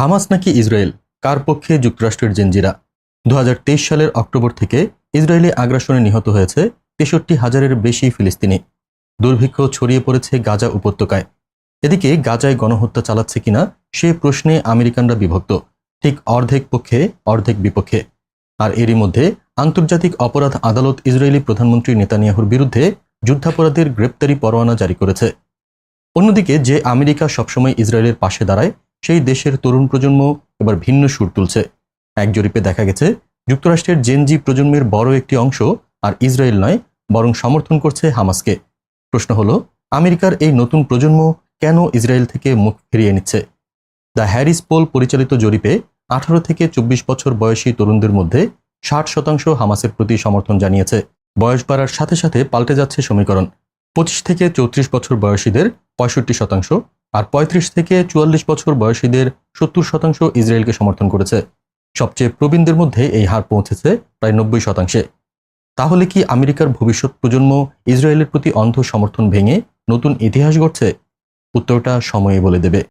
Hamas নাকি Israel? কার পক্ষে যুক্তরাষ্ট্রের জেনজিরা? দু সালের অক্টোবর থেকে ইসরায়েলি আগ্রাসনে নিহত হয়েছে তেষট্টি হাজারের বেশি ফিলিস্তিনি। দুর্ভিক্ষ ছড়িয়ে পড়েছে গাজা উপত্যকায়। এদিকে গাজায় গণহত্যা চালাচ্ছে কিনা সে প্রশ্নে আমেরিকানরা বিভক্ত। ঠিক অর্ধেক পক্ষে, অর্ধেক বিপক্ষে। আর এরই মধ্যে আন্তর্জাতিক অপরাধ আদালত ইসরায়েলি প্রধানমন্ত্রী নেতানিয়াহুর বিরুদ্ধে যুদ্ধাপরাধের গ্রেপ্তারি পরোয়ানা জারি করেছে। অন্যদিকে যে আমেরিকা সবসময় ইসরায়েলের পাশে দাঁড়ায় সেই দেশের তরুণ প্রজন্ম এবার ভিন্ন সুর তুলছে। এক জরিপে দেখা গেছে, যুক্তরাষ্ট্রের জেনজি প্রজন্মের বড় একটি অংশ আর ইসরায়েল নয়, বরং সমর্থন করছে হামাসকে। প্রশ্ন হলো, আমেরিকার এই নতুন প্রজন্ম কেন ইসরায়েল থেকে মুখ ফিরিয়ে নিচ্ছে? দ্য হ্যারিস পোল পরিচালিত জরিপে আঠারো থেকে চব্বিশ বছর বয়সী তরুণদের মধ্যে ষাট শতাংশ হামাসের প্রতি সমর্থন জানিয়েছে। বয়স বাড়ার সাথে সাথে পাল্টে যাচ্ছে সমীকরণ। পঁচিশ থেকে চৌত্রিশ বছর বয়সীদের পঁয়ষট্টি শতাংশ আর পঁয়ত্রিশ থেকে চুয়াল্লিশ বছর বয়সীদের সত্তর শতাংশ ইসরায়েলকে সমর্থন করেছে। সবচেয়ে প্রবীণদের মধ্যে এই হার পৌঁছেছে প্রায় নব্বই শতাংশে। তাহলে কি আমেরিকার ভবিষ্যৎ প্রজন্ম ইসরায়েলের প্রতি অন্ধ সমর্থন ভেঙে নতুন ইতিহাস গড়ছে? উত্তরটা সময়ে বলে দেবে।